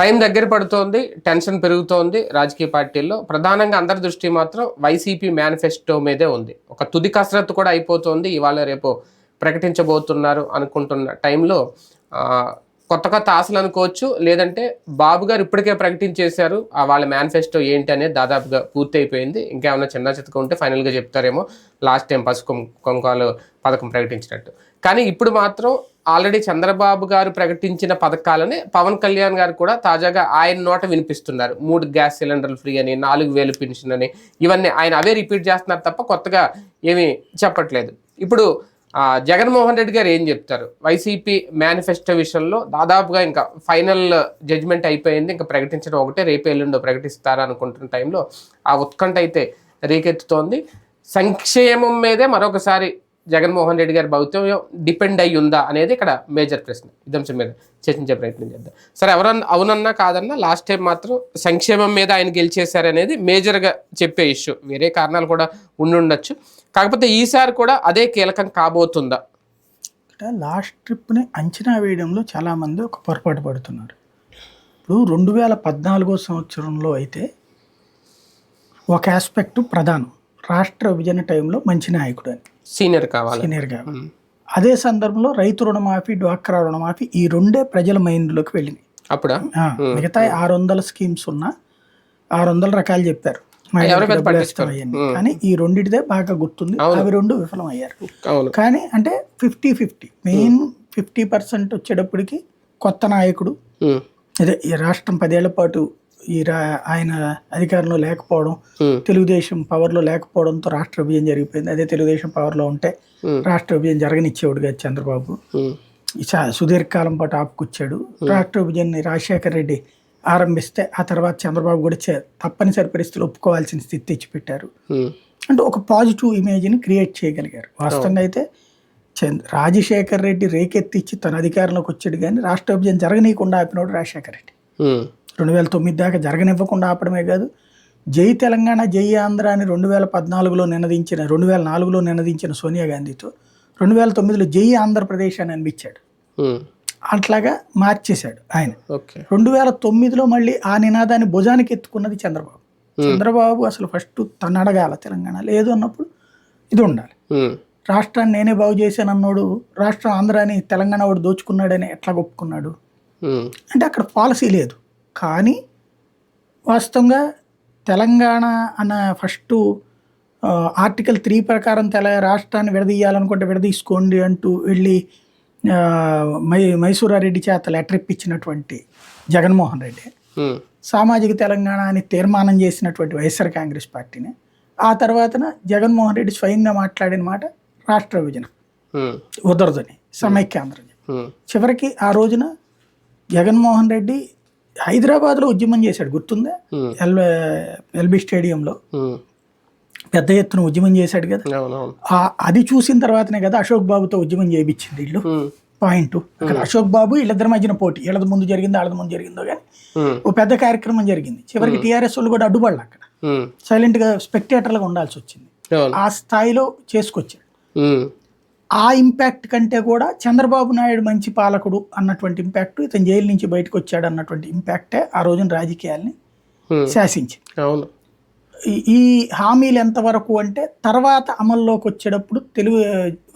Time దగ్గర పడుతోంది tension పెరుగుతోంది రాజకీయ పార్టీల్లో. ప్రధానంగా అందరి దృష్టి మాత్రం వైసీపీ మేనిఫెస్టో మీదే ఉంది. ఒక తుది కసరత్తు కూడా అయిపోతుంది. ఇవాళ రేపు ప్రకటించబోతున్నారు అనుకుంటున్న టైంలో కొత్త కొత్త ఆశలు అనుకోవచ్చు. లేదంటే బాబు గారు ఇప్పటికే ప్రకటించేశారు. ఆ వాళ్ళ మేనిఫెస్టో ఏంటి అనేది దాదాపుగా పూర్తి అయిపోయింది ఇంకేమైనా చిన్న చితక ఉంటే ఫైనల్గా చెప్తారేమో. లాస్ట్ టైం పసుపు కొంకాలు పథకం ప్రకటించినట్టు. కానీ ఇప్పుడు మాత్రం ఆల్రెడీ చంద్రబాబు గారు ప్రకటించిన పథకాలని పవన్ కళ్యాణ్ గారు కూడా తాజాగా ఆయన నోట వినిపిస్తున్నారు. మూడు గ్యాస్ సిలిండర్లు ఫ్రీ అని నాలుగు వేలు పెన్షన్ అని ఇవన్నీ ఆయన అవే రిపీట్ చేస్తున్నారు తప్ప కొత్తగా ఏమీ చెప్పట్లేదు. ఇప్పుడు జగన్మోహన్ రెడ్డి గారు ఏం చెప్తారు? వైసీపీ మేనిఫెస్టో విషయంలో దాదాపుగా ఇంకా ఫైనల్ జడ్జ్మెంట్ అయిపోయింది. ఇంకా ప్రకటించడం ఒకటే రేపు ఎల్లుండో ప్రకటిస్తారు అనుకుంటున్న టైంలో ఆ ఉత్కంఠ అయితే రేకెత్తుతోంది. సంక్షేమం మీదే మరొకసారి జగన్మోహన్ రెడ్డి గారి భవిత్యం డిపెండ్ అయి ఉందా అనేది ఇక్కడ మేజర్ ప్రశ్న. ఇదే అంశం మీద చర్చించే ప్రయత్నం చేద్దాం. సరే ఎవరన్నా అవునన్నా కాదన్నా లాస్ట్ టైం మాత్రం సంక్షేమం మీద ఆయన గెలిచేశారనేది మేజర్గా చెప్పే ఇష్యూ. వేరే కారణాలు కూడా ఉండుండొచ్చు. కాకపోతే ఈసారి కూడా అదే కీలకం కాబోతుందా? లాస్ట్ ట్రిప్ని అంచనా వేయడంలో చాలామంది ఒక పొరపాటు పడుతున్నారు. ఇప్పుడు రెండు వేల పద్నాలుగో సంవత్సరంలో అయితే ఒక ఆస్పెక్ట్ ప్రధానం. రాష్ట్ర విభజన టైంలో మంచి నాయకుడు అని. సీనియర్ కావాలి. సీనియర్గా అదే సందర్భంలో రైతు రుణమాఫీ డ్వాక్రా రుణమాఫీ ఈ రెండే ప్రజల మైండ్లోకి వెళ్ళినాయి. అప్పుడా? మిగతా ఆరు వందల స్కీమ్స్ ఉన్న ఆరు వందల రకాలు చెప్పారు. కానీ ఈ రెండిటిదే బాగా గుర్తుంది. అవి రెండు విఫలం అయ్యారు కానీ అంటే fifty fifty. Main fifty percent వచ్చేటప్పటికి కొత్త నాయకుడు అదే ఈ రాష్ట్రం పదేళ్ళ పాటు ఈ రా ఆయన అధికారంలో లేకపోవడం ఉమ్, తెలుగుదేశం పవర్లో లేకపోవడంతో రాష్ట్ర విభజన జరిగిపోయింది. అదే తెలుగుదేశం పవర్లో ఉంటే ఉమ్, రాష్ట్ర విభజన జరగనిచ్చేవాడు కదా చంద్రబాబు. చా- సుదీర్ఘకాలం పాటు ఆపుకొచ్చాడు. రాష్ట్ర విభజనని రాజశేఖర రెడ్డి ఆరంభిస్తే ఆ తర్వాత చంద్రబాబు కూడా తప్పనిసరి పరిస్థితులు ఒప్పుకోవాల్సిన స్థితి తెచ్చిపెట్టారు. అంటే ఒక పాజిటివ్ ఇమేజ్ని క్రియేట్ చేయగలిగారు. వాస్తవంగా అయితే రాజశేఖర్ రెడ్డి రేకెత్తిచ్చి తన అధికారంలోకి వచ్చాడు కానీ రాష్ట్ర విభజన జరగనీయకుండా ఆపినోడు రాజశేఖర రెడ్డి. రెండు వేల తొమ్మిది దాకా జరగనివ్వకుండా ఆపడమే కాదు జై తెలంగాణ జై ఆంధ్ర అని రెండు వేల పద్నాలుగులో నినదించిన రెండు వేల నాలుగులో నినదించిన సోనియా గాంధీతో రెండు వేల తొమ్మిదిలో జై ఆంధ్రప్రదేశ్ అని అనిపించాడు. అట్లాగా మార్చేశాడు ఆయన. రెండు వేల తొమ్మిదిలో మళ్ళీ ఆ నినాదాన్ని భుజానికి ఎత్తుకున్నది చంద్రబాబు. చంద్రబాబు అసలు ఫస్ట్ తను అడగాల తెలంగాణ లేదు అన్నప్పుడు ఇది ఉండాలి. రాష్ట్రాన్ని నేనే బాగు చేశాను అన్నాడు రాష్ట్రం ఆంధ్రాని తెలంగాణ వాడు దోచుకున్నాడని ఎట్లా ఒప్పుకున్నాడు? అంటే అక్కడ పాలసీ లేదు. కానీ వాస్తవంగా తెలంగాణ అన్న ఫస్ట్ ఆర్టికల్ త్రీ ప్రకారం తెల రాష్ట్రాన్ని విడదీయాలనుకుంటే విడదీసుకోండి అంటూ వెళ్ళి మై మైసూరారెడ్డి చేత లెటర్ ఇప్పించినటువంటి జగన్మోహన్ రెడ్డి. సామాజిక తెలంగాణ అని తీర్మానం చేసినటువంటి వైఎస్ఆర్ కాంగ్రెస్ పార్టీని. ఆ తర్వాతన జగన్మోహన్ రెడ్డి స్వయంగా మాట్లాడిన మాట రాష్ట్ర విభజన. ఉమ్, కుదరదని సమైక్యాంధ్రం చివరికి ఆ రోజున జగన్మోహన్ రెడ్డి హైదరాబాద్లో ఉద్యమం చేశాడు. గుర్తుందా? ఎల్ ఎల్బి స్టేడియంలో. పెద్ద ఎత్తున ఉద్యమం చేశాడు కదా. అది చూసిన తర్వాతనే కదా అశోక్ బాబుతో ఉద్యమం చేయించింది వీళ్ళు పాయింట్. అక్కడ అశోక్ బాబు వీళ్ళిద్దరి మధ్యన పోటీ. వీళ్ళది ముందు జరిగిందో వాళ్ళది ముందు జరిగిందో కానీ ఓ పెద్ద కార్యక్రమం జరిగింది. చివరికి టీఆర్ఎస్ వాళ్ళు కూడా అడ్డుపడలే అక్కడ. ఉమ్, సైలెంట్గా స్పెక్టేటర్లుగా ఉండాల్సి వచ్చింది. ఆ స్థాయిలో చేసుకొచ్చాడు. ఆ ఇంపాక్ట్ కంటే కూడా చంద్రబాబు నాయుడు మంచి పాలకుడు అన్నటువంటి ఇంపాక్ట్ ఇతను జైలు నుంచి బయటకు వచ్చాడు అన్నటువంటి ఇంపాక్టే ఆ రోజున రాజకీయాల్ని ఉమ్, శాసించింది. అవును. ఈ- హామీలు ఎంతవరకు అంటే తర్వాత అమల్లోకి వచ్చేటప్పుడు తెలుగు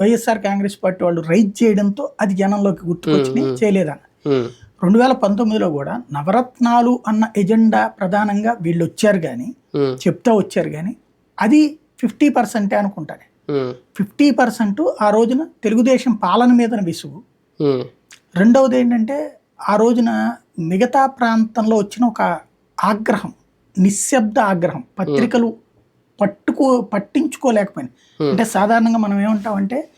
వైఎస్ఆర్ కాంగ్రెస్ పార్టీ వాళ్ళు రైజ్ చేయడంతో అది జనంలోకి గుర్తుకొచ్చి చేయలేదన్న. ఉమ్, రెండు వేల పంతొమ్మిదిలో కూడా నవరత్నాలు అన్న ఎజెండా ప్రధానంగా వీళ్ళు వచ్చారు కానీ చెప్తా వచ్చారు కానీ అది ఫిఫ్టీ పర్సెంటే అనుకుంటాను ఫిఫ్టీ పర్సెంట్ ఆ రోజున తెలుగుదేశం పాలన మీద విసుగు. రెండవది ఏంటంటే ఆ రోజున మిగతా ప్రాంతంలో వచ్చిన ఒక ఆగ్రహం నిశ్శబ్ద ఆగ్రహం పత్రికలు పట్టుకో పట్టించుకోలేకపోయినాయి. అంటే సాధారణంగా మనం ఏమంటామంటే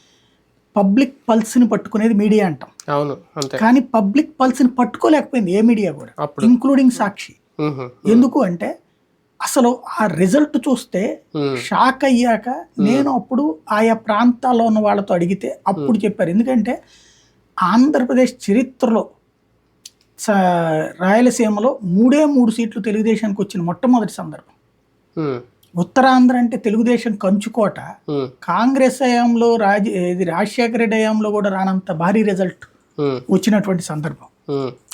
పబ్లిక్ పల్స్ని పట్టుకునేది మీడియా అంటాం. అవును కానీ పబ్లిక్ పల్స్ని పట్టుకోలేకపోయింది ఏ మీడియా కూడా ఇంక్లూడింగ్ సాక్షి. ఎందుకు అంటే అసలు ఆ రిజల్ట్ చూస్తే షాక్ అయ్యాక నేను అప్పుడు ఆయా ప్రాంతాల్లో ఉన్న వాళ్ళతో అడిగితే అప్పుడు చెప్పారు. ఎందుకంటే ఆంధ్రప్రదేశ్ చరిత్రలో రాయలసీమలో మూడే మూడు సీట్లు తెలుగుదేశానికి వచ్చిన మొట్టమొదటి సందర్భం. ఉత్తరాంధ్ర అంటే తెలుగుదేశం కంచుకోట. కాంగ్రెస్ హయాంలో రాజ ఇది రాజశేఖర రెడ్డి హయాంలో కూడా రానంత భారీ రిజల్ట్ వచ్చినటువంటి సందర్భం.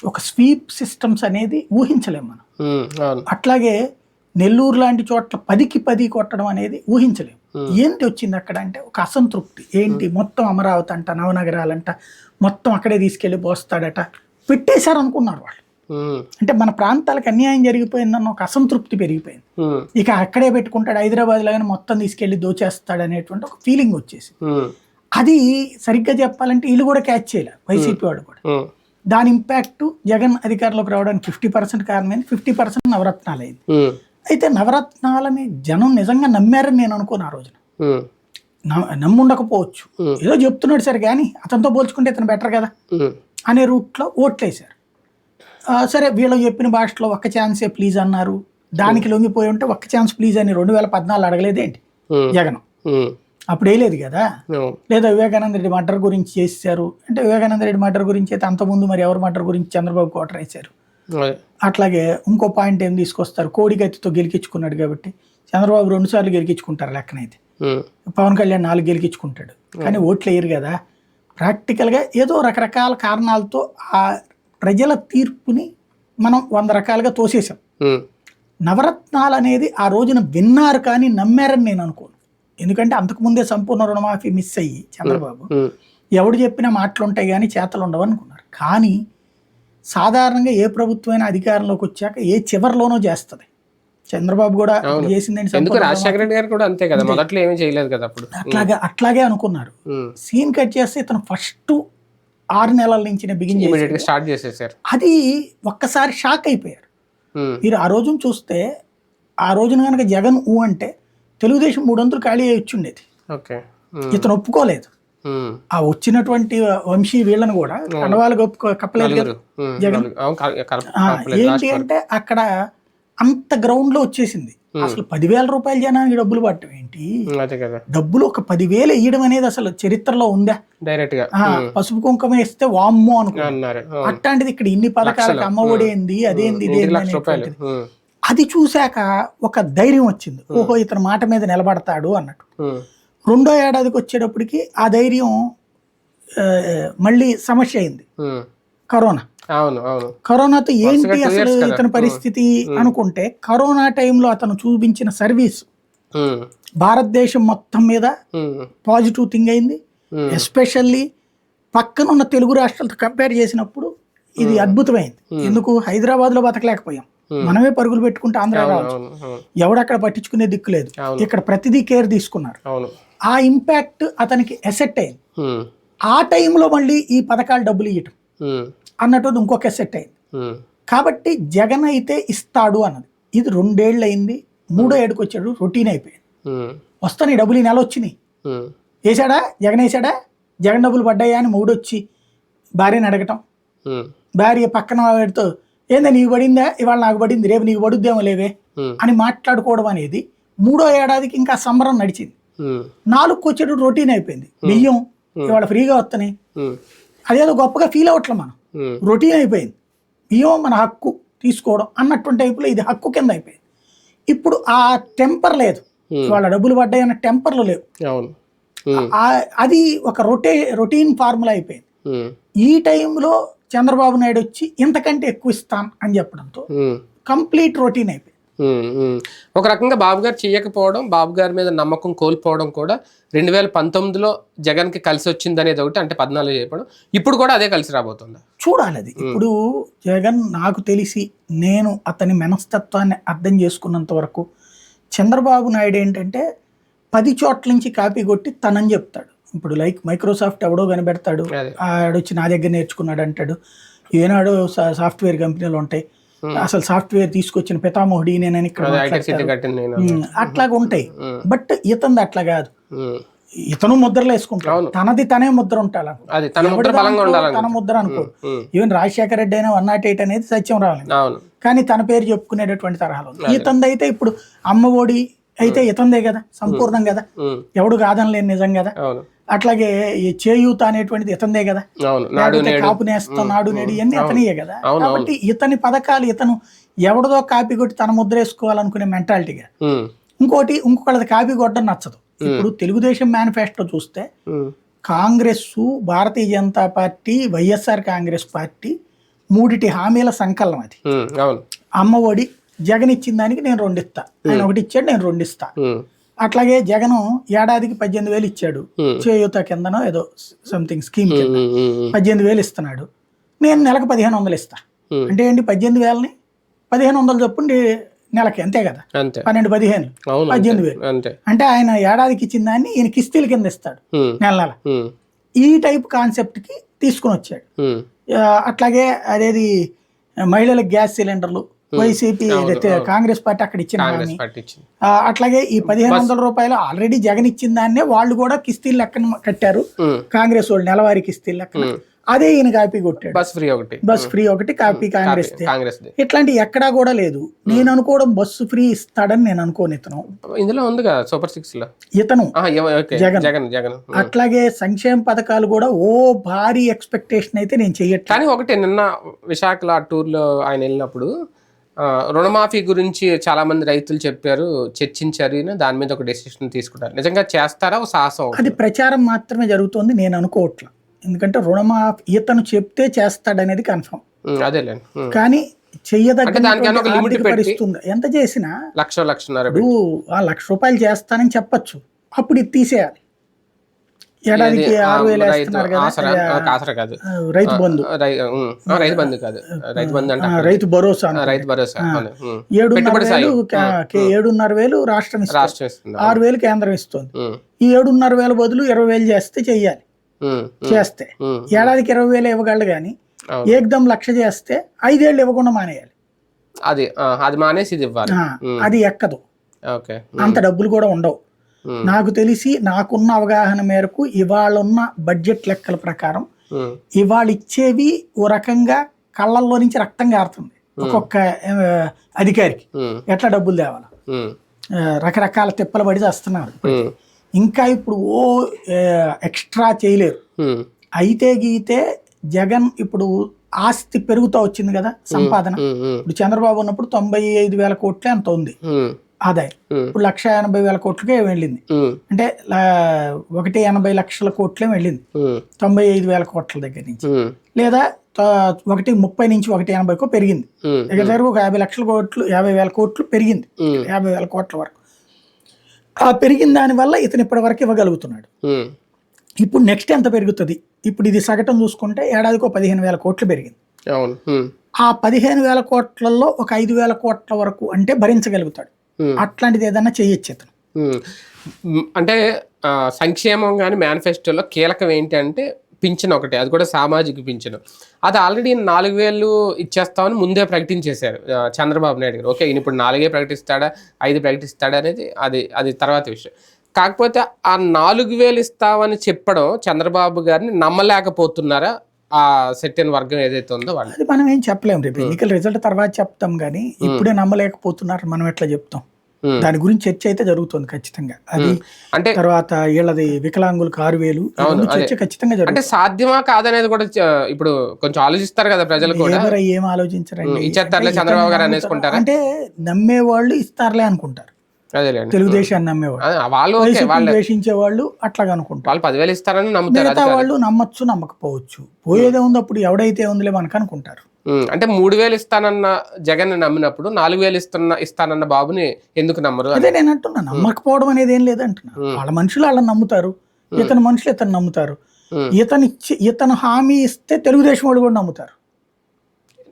ఒక స్వీప్ సిస్టమ్స్ అనేది ఊహించలేం మనం. అట్లాగే నెల్లూరు లాంటి చోట్ల పదికి పది కొట్టడం అనేది ఊహించలేం. Hmm. ఏంటి వచ్చింది అక్కడ అంటే ఒక అసంతృప్తి. ఏంటి మొత్తం అమరావతి అంట నవనగరాలంట మొత్తం అక్కడే తీసుకెళ్ళి పోస్తాడట. పెట్టేశారు అనుకున్నారు వాళ్ళు. ఉమ్, అంటే మన ప్రాంతాలకు అన్యాయం జరిగిపోయిందన్న ఒక అసంతృప్తి పెరిగిపోయింది. ఉమ్,6 ఇక అక్కడే పెట్టుకుంటాడు హైదరాబాద్ లాగానే మొత్తం తీసుకెళ్ళి దోచేస్తాడు అనేటువంటి ఒక ఫీలింగ్ వచ్చేసి అది సరిగ్గా చెప్పాలంటే వీళ్ళు కూడా క్యాచ్ చేయలే వైసీపీ వాడు కూడా. దాని ఇంపాక్ట్ జగన్ అధికారంలోకి రావడానికి ఫిఫ్టీ పర్సెంట్ కారణమైంది ఫిఫ్టీ పర్సెంట్ నవరత్నాలు అయింది అయితే నవరత్నాలని జనం నిజంగా నమ్మారని నేను అనుకోను ఆ రోజున. నమ్ముండకపోవచ్చు. ఏదో చెప్తున్నాడు సరే కానీ అతనితో పోల్చుకుంటే ఇతను బెటర్ కదా అనే రూట్లో ఓట్లేశారు. సరే వీళ్ళు చెప్పిన భాషలో ఒక్క ఛాన్సే ప్లీజ్ అన్నారు. దానికి లొంగిపోయి ఉంటే ఒక్క ఛాన్స్ ప్లీజ్ అని రెండు వేల పద్నాలుగు అడగలేదేంటి? జగన్. అప్పుడు వేయలేదు కదా. లేదా వివేకానంద రెడ్డి మర్డర్ గురించి చేశారు. అంటే వివేకానంద రెడ్డి మర్డర్ గురించి అయితే అంతకుముందు మరి ఎవరు మర్డర్ గురించి చంద్రబాబు కోటర్ వేశారు. అట్లాగే ఇంకో పాయింట్ ఏం తీసుకొస్తారు? కోడికత్తితో గెలికించుకున్నాడు కాబట్టి చంద్రబాబు రెండు సార్లు గెలికించుకుంటారు లెక్కనైతే. ఉమ్, పవన్ కళ్యాణ్ నాలుగు గెలికించుకుంటాడు కానీ ఓట్లు వేయరు కదా. ప్రాక్టికల్గా ఏదో రకరకాల కారణాలతో ఆ ప్రజల తీర్పుని మనం వంద రకాలుగా తోసేసాం ఉమ్, నవరత్నాలు అనేది ఆ రోజున విన్నారు కానీ నమ్మారని నేను అనుకోను. ఎందుకంటే అంతకుముందే సంపూర్ణ రుణమాఫీ మిస్ అయ్యి చంద్రబాబు. ఎవడు చెప్పినా మాటలు ఉంటాయి కానీ చేతలు ఉండవు అనుకున్నారు కానీ సాధారణంగా ఏ ప్రభుత్వమైనా అధికారంలోకి వచ్చాక ఏ చివరిలోనో చేస్తుంది. చంద్రబాబు కూడా చేసిందని ఎందుకు రాజశేఖర రెడ్డి గారు కూడా అంతే కదా మొదట్లో ఏమీ చేయలేదు కదా అప్పుడు. అట్లాగే అట్లాగే అనుకున్నారు. సీన్ కట్ చేస్తే ఇతను ఫస్ట్ ఆరు నెలల నుంచి బిగిన్ స్టార్ట్ చేసేసారు. అది ఒక్కసారి షాక్ అయిపోయారు. మీరు ఆ రోజున చూస్తే ఆ రోజున కనుక జగన్ ఊ అంటే తెలుగుదేశం మూడొంతులు ఖాళీ అయ్యి ఉండేది. ఓకే. ఇతను ఒప్పుకోలేదు. ఆ వచ్చినటువంటి వంశీ వీళ్ళని కూడా ఒప్పుకో కప్పలేదు కదా? జగన్. ఏంటి అంటే అక్కడ అంత గ్రౌండ్లో వచ్చేసింది. అసలు పదివేల రూపాయల జనానికి డబ్బులు పట్టడం ఏంటి? డబ్బులు ఒక పదివేలు వేయడం అనేది అసలు చరిత్రలో ఉందా? డైరెక్ట్గా. పసుపు కుంకుమ వేస్తే వామ్మో అనుకో అన్నారు. అవును. అట్లాంటిది ఇక్కడ ఇన్ని పథకాలకు అమ్మఒడి ఏంది? అదేంది? ఇదేంది అది చూశాక ఒక ధైర్యం వచ్చింది. ఓహో ఇతను మాట మీద నిలబడతాడు అన్నట్టు. రెండో ఏడాదికి వచ్చేటప్పటికి ఆ ధైర్యం మళ్ళీ సమస్య అయింది. కరోనా. కరోనాతో ఏంటి అసలు. ఇతని పరిస్థితి అనుకుంటే కరోనా టైంలో అతను చూపించిన సర్వీస్ భారతదేశం మొత్తం మీద పాజిటివ్ థింగ్ అయింది. ఎస్పెషల్లీ పక్కన ఉన్న తెలుగు రాష్ట్రాలతో కంపేర్ చేసినప్పుడు ఇది అద్భుతమైంది. ఎందుకు? హైదరాబాద్లో బతకలేకపోయాం మనమే పరుగులు పెట్టుకుంటే ఆంధ్ర రావచ్చు. ఎవడక్కడ పట్టించుకునే దిక్కు లేదు. ఇక్కడ ప్రతిదీ కేర్ తీసుకున్నారు. ఆ ఇంపాక్ట్ అతనికి ఎసెట్ అయింది. ఆ టైంలో మళ్ళీ ఈ పథకాలు డబ్బులు ఇవ్వటం అన్నట్టు ఇంకొక ఎసెట్ అయింది. కాబట్టి జగన్ అయితే ఇస్తాడు అన్నది. ఇది రెండేళ్ళు అయింది. మూడో ఏడుకు వచ్చాడు రొటీన్ అయిపోయింది. వస్తాయి డబ్బులు ఈ నెల వచ్చినాయి వేసాడా జగన్ వేసాడా జగన్ డబ్బులు పడ్డాయా అని మూడొచ్చి భార్యని అడగటం. భార్య పక్కన వాడితో ఏందా నీకు పడిందా? ఇవాళ నాకు పడింది. రేపు నీకు పడుద్దేమో లేవే అని మాట్లాడుకోవడం అనేది మూడో ఏడాదికి ఇంకా సంబరం నడిచింది. నాలుగుకి వచ్చేటప్పుడు రొటీన్ అయిపోయింది. బియ్యం ఇవాళ ఫ్రీగా వస్తున్నాయి. అదేదో గొప్పగా ఫీల్ అవ్వట్లే మనం. రొటీన్ అయిపోయింది. బియ్యం మన హక్కు తీసుకోవడం అన్నటువంటి టైపులో ఇది హక్కు కింద అయిపోయింది. ఇప్పుడు ఆ టెంపర్ లేదు. వాళ్ళ డబ్బులు పడ్డాయి అన్న టెంపర్లు లేవు. అది ఒక రొటే రొటీన్ ఫార్ములా అయిపోయింది. ఈ టైంలో చంద్రబాబు నాయుడు వచ్చి ఇంతకంటే ఎక్కువ ఇస్తాను అని చెప్పడంతో కంప్లీట్ రొటీన్ అయిపోయింది. ఒక రకంగా బాబు గారు చేయకపోవడం బాబు గారి మీద నమ్మకం కోల్పోవడం కూడా రెండు వేల పంతొమ్మిదిలో జగన్కి కలిసి వచ్చింది అనేది ఒకటి అంటే పద్నాలుగు చెప్పడం ఇప్పుడు కూడా అదే కలిసి రాబోతుంది? చూడాలి అది ఇప్పుడు జగన్ నాకు తెలిసి నేను అతని మనస్తత్వాన్ని అర్థం చేసుకున్నంత వరకు చంద్రబాబు నాయుడు ఏంటంటే పది చోట్ల నుంచి కాపీ కొట్టి తనని చెప్తాడు. ఇప్పుడు లైక్ మైక్రోసాఫ్ట్ ఎవడో కనిపెడతాడు. అదే. ఆడొచ్చి నా దగ్గర నేర్చుకున్నాడు అంటాడు ఏనాడు సాఫ్ట్వేర్ కంపెనీలు ఉంటాయి. అసలు సాఫ్ట్వేర్ తీసుకొచ్చిన పితామహుడి నేనని ఇక్కడ అట్లాగా ఉంటాయి. బట్ ఇతంది అట్లా కాదు. ఇతను ముద్రలు వేసుకుంటాడు. తనది తనే ముద్ర ఉంటాడు తన ముద్ర అనుకో ఈవెన్ రాజశేఖర రెడ్డి అయినా వన్ నాట్ ఎయిట్ అనేది సత్యం రావాలి. కానీ తన పేరు చెప్పుకునేటటువంటి తరహాలో. ఇతంది అయితే ఇప్పుడు అమ్మ ఒడి అయితే ఇతందే కదా సంపూర్ణం కదా. ఎవడు కాదనలేని నిజం కదా. అట్లాగే ఈ చేయూత అనేటువంటిది ఇతందే కదా. కాపు నేస్తం నాడు నేడు ఇవన్నీ అతనియే కదా. కాబట్టి ఇతని పథకాలు ఇతను ఎవరిదో కాపీ కొట్టి తన ముద్ర వేసుకోవాలనుకునే మెంటాలిటీగా ఇంకోటి ఇంకొకళ్ళది కాపీ కొట్టడం నచ్చదు. ఇప్పుడు తెలుగుదేశం మేనిఫెస్టో చూస్తే Congress Bharatiya Janata party YSR Congress party మూడిటి హామీల సంకలనం అది. అమ్మ ఒడి జగన్ ఇచ్చిన దానికి నేను రెండు ఇస్తా. ఆయన ఒకటి ఇచ్చాడు నేను రెండు ఇస్తా. అట్లాగే జగన్ ఏడాదికి పద్దెనిమిది వేలు ఇచ్చాడు. చేయూత కిందనో ఏదో సంథింగ్ స్కీమ్ కింద. పద్దెనిమిది వేలు ఇస్తున్నాడు. నేను నెలకు పదిహేను వందలు ఇస్తా. అంటే ఏంటి పద్దెనిమిది వేలని? పదిహేను వందలు చొప్పుండి నెలకి అంతే కదా? పన్నెండు పదిహేను. పద్దెనిమిది వేలు. అంటే ఆయన ఏడాదికి ఇచ్చిన దాన్ని ఈయన కిస్తీల కింద ఇస్తాడు. నెల నెల. ఈ టైప్ కాన్సెప్ట్కి తీసుకుని వచ్చాడు. అట్లాగే అదేది మహిళలకు గ్యాస్ సిలిండర్లు వైసీపీ అదే కాంగ్రెస్ పార్టీ అక్కడ ఇచ్చిన కాంగ్రెస్ పార్టీ ఇచ్చింది. ఆ, అట్లాగే ఈ పదిహేను వందల రూపాయలు ఆల్రెడీ జగన్ ఇచ్చిన దాన్నే వాళ్ళు కూడా కిస్తీలు లెక్కన కట్టారు. కాంగ్రెస్ వాళ్ళు నెలవారీ కిస్తీలు లెక్కన. అదే ఈయన కాపీ కొట్టాడు. బస్ ఫ్రీ ఒకటి. బస్ ఫ్రీ ఒకటి కాపీ కాంగ్రెస్ కాంగ్రెస్ ఇట్లాంటి ఎక్కడా కూడా లేదు. నేను అనుకోవడం బస్సు ఫ్రీ ఇస్తాడని నేను అనుకోను ఇతను ఇందులో ఉంది కదా సూపర్ సిక్స్లో? ఇతను. జగన్. జగన్ జగన్. అట్లాగే సంక్షేమ పథకాలు కూడా ఓ భారీ ఎక్స్పెక్టేషన్ అయితే నేను చెయ్యట్లేదు కానీ ఒకటి నిన్న విశాఖలో ఆ టూర్లో ఆయన వెళ్ళినప్పుడు రుణమాఫీ గురించి చాలా మంది రైతులు చెప్పారు చర్చించారు దాని మీద ఒక డెసిషన్ తీసుకున్నారు నిజంగా చేస్తారా? సాహసం? అది ప్రచారం మాత్రమే జరుగుతోంది నేను అనుకోవట్లా. ఎందుకంటే రుణమాఫీ ఇతను చెప్తే చేస్తాడనేది కన్ఫర్మ్ అదేలేండి ఉమ్. కానీ చెయ్యదగ్గ అంటే దానికన్నా ఒక limit పెట్టి- పరిస్థితుంది ఎంత చేసినా లక్ష లక్షన్నర ఆ లక్ష రూపాయలు చేస్తానని చెప్పొచ్చు. అప్పుడు ఇది తీసేయాలి. ఏడాదికి ఆరు వేలు రైతు వేస్తున్నారు కదా రైతు బంధు. రైతు బంధు కాదు. రైతు బంధు అంటే. రైతు భరోసా. రైతు భరోసా. ఏడున్నర వేలు ఏడున్నర రాష్ట్రం ఆరు వేలు కేంద్రం ఇస్తుంది. ఈ ఏడున్నర వేల బదులు ఇరవై వేలు చేస్తే చెయ్యాలి. చేస్తే. ఏడాదికి ఇరవై వేలు ఇవ్వగలడు కానీ అవును. ఏకదం లక్ష చేస్తే ఐదేళ్ళు ఇవ్వకుండా మానేయాలి. అది అది మానేసి ఇది ఇవ్వాలి. అది ఎక్కదు. అంత డబ్బులు కూడా ఉండవు. నాకు తెలిసి నాకున్న అవగాహన మేరకు ఇవాళ ఉన్న బడ్జెట్ లెక్కల ప్రకారం ఇవాళ ఇచ్చేవి ఓ రకంగా కళ్ళల్లో నుంచి రక్తం కారుతుంది ఒక్కొక్క అధికారికి ఎట్లా డబ్బులు తేవాలి? రకరకాల తిప్పలు పడి చేస్తున్నారు ఇంకా ఇప్పుడు ఓ ఎక్స్ట్రా చేయలేరు. అయితే గీతే జగన్ ఇప్పుడు ఆస్తి పెరుగుతూ వచ్చింది కదా సంపాదన. ఇప్పుడు చంద్రబాబు ఉన్నప్పుడు తొంభై ఐదు వేల కోట్లే అంత ఉంది. ఆదాయం. ఇప్పుడు లక్ష ఎనభై వేల కోట్లకే వెళ్ళింది. అంటే ఒకటి ఎనభై లక్షల కోట్లే వెళ్ళింది. తొంభై ఐదు వేల కోట్ల దగ్గర నుంచి. లేదా ఒకటి ముప్పై నుంచి ఒకటి ఎనభైకో పెరిగింది. దగ్గర దగ్గర ఒక యాభై లక్షల కోట్లు యాభై వేల కోట్లు పెరిగింది. యాభై వేల కోట్ల వరకు. ఆ పెరిగిన దానివల్ల ఇతను ఇప్పటి వరకు ఇవ్వగలుగుతున్నాడు. ఇప్పుడు నెక్స్ట్ ఎంత పెరుగుతుంది? ఇప్పుడు ఇది సగటం చూసుకుంటే ఏడాదికి పదిహేను వేల కోట్లు పెరిగింది. ఆ పదిహేను వేల కోట్లలో ఒక ఐదు వేల కోట్ల వరకు అంటే భరించగలుగుతాడు. అట్లాంటిది ఏదన్నా చేయొచ్చు. మ్, అంటే సంక్షేమం కానీ మేనిఫెస్టోలో కీలకం ఏంటి అంటే పింఛన్ ఒకటి. అది కూడా సామాజిక పింఛను. అది ఆల్రెడీ నాలుగు వేలు ఇచ్చేస్తామని ముందే ప్రకటించేశారు చంద్రబాబు నాయుడు గారు. ఓకే ఇప్పుడు నాలుగే ప్రకటిస్తాడా ఐదు ప్రకటిస్తాడా అనేది అది అది తర్వాత విషయం. కాకపోతే ఆ నాలుగు వేలు ఇస్తామని చెప్పడం చంద్రబాబు గారిని నమ్మలేకపోతున్నారా ఆ సెట్టిన వర్గం ఏదైతే ఉందో వాళ్ళు? అది మనం ఏం చెప్పలేం రేపు. ఎన్నికల రిజల్ట్ తర్వాత చెప్తాం కానీ ఇప్పుడే నమ్మలేకపోతున్నారు. మనం ఎట్లా చెప్తాం. దాని గురించి చర్చ అయితే జరుగుతుంది ఖచ్చితంగా. అది అంటే తర్వాత వీళ్ళది వికలాంగులకు ఆరు వేలు చర్చ ఖచ్చితంగా జరుగుతుంది. అంటే సాధ్యమా కాదనేది కూడా ఇప్పుడు కొంచెం ఆలోచిస్తారు కదా ప్రజలు కూడా. ఏం ఆలోచించరండి? ఇచ్చేస్తారులే అంటే చంద్రబాబు గారు అనేసుకుంటారా? అంటే నమ్మే వాళ్ళు ఇస్తారులే అనుకుంటారు. తెలుగుదేశాన్ని నమ్మేవాళ్ళు. వాళ్ళు ద్వేషించే వాళ్ళు. అట్లాగా అనుకుంటారు. వాళ్ళు పదివేలు ఇస్తారని నమ్ముతారు. వాళ్ళు నమ్మచ్చు నమ్మకపోవచ్చు. పోయేదే ఉంది అప్పుడు ఎవడైతే ఉందిలే మనకు అనుకుంటారు. అంటే మూడు వేలు ఇస్తానన్న జగన్ నమ్మినప్పుడు నాలుగు వేలు ఇస్తున్న ఇస్తానన్న బాబుని ఎందుకు నమ్మరు. అదే నేను అంటున్నా నమ్మకపోవడం అనేది ఏం లేదంటున్నా. వాళ్ళ మనుషులు వాళ్ళని నమ్ముతారు. ఇతని మనుషులు ఇతను నమ్ముతారు. ఇతను ఇచ్చి ఇతను హామీ ఇస్తే తెలుగుదేశం వాళ్ళు కూడా నమ్ముతారు.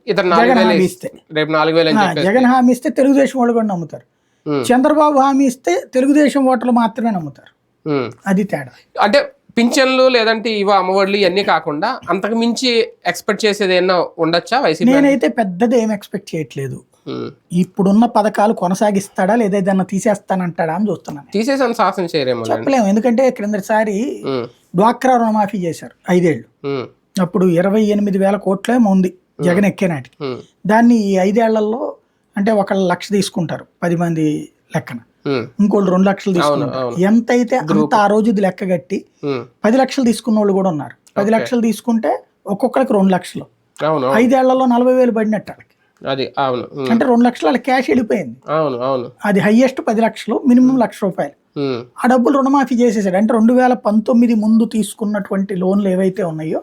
ఇతను నాలుగు జగన్ వేలు హామీ ఇస్తే రేపు నాలుగు వేలు జగన్ హామీ ఇస్తే తెలుగుదేశం వాళ్ళు కూడా నమ్ముతారు. చంద్రబాబు హామీ ఇస్తే తెలుగుదేశం ఓటర్లు మాత్రమే నమ్ముతారు. అది తేడా. అంటే పింఛన్లు లేదంటే ఇవ అమ్మఒడ్లు ఇవన్నీ కాకుండా అంతకు మించి ఎక్స్పెక్ట్ చేసేది ఏమన్నా ఉండొచ్చా వైసీపీ నేనైతే పెద్దది ఏం ఎక్స్పెక్ట్ చేయట్లేదు. ఇప్పుడున్న పథకాలు కొనసాగిస్తాడా లేదా ఏదన్నా తీసేస్తానంటాడా అని చూస్తున్నాను తీసేసాను శాసనం చేయరేమో చెప్పలేము ఎందుకంటే క్రిందసారి డ్వాక్రా రుణమాఫీ చేశారు ఐదేళ్ళు ఉమ్, అప్పుడు ఇరవై ఎనిమిది వేల కోట్లే ఉంది జగన్ ఎక్కేనాటికి దాన్ని ఈ ఐదేళ్ళలో అంటే ఒకళ్ళు లక్ష తీసుకుంటారు పది మంది లెక్కన. ఇంకోళ్ళు రెండు లక్షలు తీసుకుంటారు. ఎంత అయితే అంత ఆ రోజు ఇది లెక్క కట్టి. పది లక్షలు తీసుకున్న వాళ్ళు కూడా ఉన్నారు. పది లక్షలు తీసుకుంటే ఒక్కొక్కరికి రెండు లక్షలు. ఐదేళ్ళలో నలభై వేలు పడినట్టు వాళ్ళకి. అది అవును. అంటే రెండు లక్షలు వాళ్ళకి క్యాష్ వెళ్ళిపోయింది. అవును అవును. అది హైయెస్ట్ పది లక్షలు మినిమం లక్ష రూపాయలు. ఆ డబ్బులు రుణమాఫీ చేసేసాడు. అంటే రెండు వేల పంతొమ్మిది ముందు తీసుకున్నటువంటి లోన్లు ఏవైతే ఉన్నాయో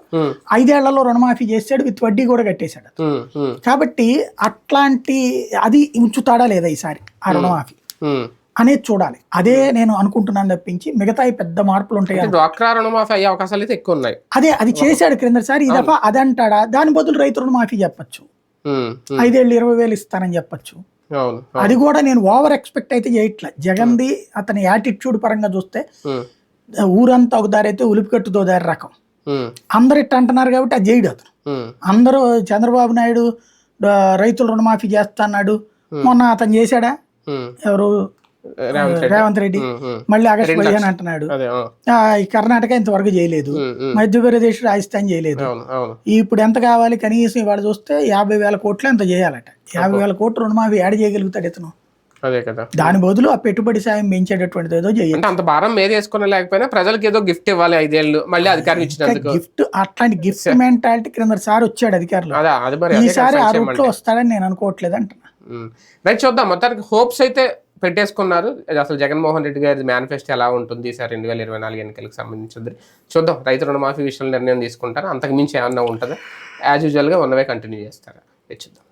ఐదేళ్ళలో రుణమాఫీ చేసాడు విత్ వడ్డీ కూడా కట్టేశాడు కాబట్టి అట్లాంటి అది ఉంచుతాడా లేదా ఈసారి ఆ రుణమాఫీ. అనేది చూడాలి. అదే నేను అనుకుంటున్నాను తప్పించి మిగతా పెద్ద మార్పులు ఉంటాయి అంటే డ్వాక్రా రుణమాఫీ అయ్యే అవకాశాలు అయితే ఎక్కువ ఉన్నాయి. అదే అది చేశాడు క్రిందసారి ఈ దఫా అది అంటాడా దాని బదులు రైతు రుణమాఫీ చెప్పొచ్చు. ఐదేళ్ళు ఇరవై వేలు ఇస్తానని చెప్పొచ్చు. అది కూడా నేను ఓవర్ ఎక్స్పెక్ట్ అయితే చేయట్లే. జగన్ది అతని యాటిట్యూడ్ పరంగా చూస్తే ఊరంతా ఒక దారి అయితే ఉలిపికట్టుతో దారి రకం. అందరు ఇట్ట అంటున్నారు కాబట్టి అది చేయడు అతను. అందరూ చంద్రబాబు నాయుడు రైతులు రుణమాఫీ చేస్తా అన్నాడు. మొన్న అతను చేశాడా. ఎవరు? రేవంత్ రెడ్డి. మళ్ళీ ఆగస్టు పదిహేను అంటున్నాడు. ఈ కర్ణాటక ఇంతవరకు చేయలేదు. మధ్యప్రదేశ్ రాజస్థాన్ చేయలేదు. ఇప్పుడు ఎంత కావాలి? కనీసం ఇవాళ చూస్తే యాభై వేల కోట్లు ఎంత చేయాలట. యాభై వేల కోట్లు రుణమాఫీ యాడ్ చేయగలుగుతాడు ఇతను. అదే కదా. దాని బదులు ఆ పెట్టుబడి సాయం పెంచేటటువంటిది ఏదో చేయాలి. అంత భారం మీద వేసుకున్న లేకపోయినా ప్రజలకు ఏదో గిఫ్ట్ ఇవ్వాలి ఐదేళ్ళు మళ్ళీ అధికారం ఇచ్చినందుకు. గిఫ్ట్ అట్లాంటి గిఫ్ట్ మెంటాలిటీ క్రింద సారి వచ్చాడు అధికారులు. ఈసారి ఆ రూట్లో వస్తాడని నేను అనుకోవట్లేదు అంటున్నా. రైట్ చూద్దాం. మొత్తానికి హోప్స్ అయితే పెట్టేసుకున్నారు. అసలు జగన్మోహన్ రెడ్డి గారి మేనిఫెస్టో ఎలా ఉంటుంది? సార్ రెండు వేల ఇరవై నాలుగు ఎన్నికలకు సంబంధించింది చూద్దాం. రైతు రుణమాఫీ విషయంలో నిర్ణయం తీసుకుంటారు? అంతకుమించి ఏమన్నా ఉంటుందా? యాజ్ యూజువల్గా ఉన్నవే కంటిన్యూ చేస్తారా? చూద్దాం.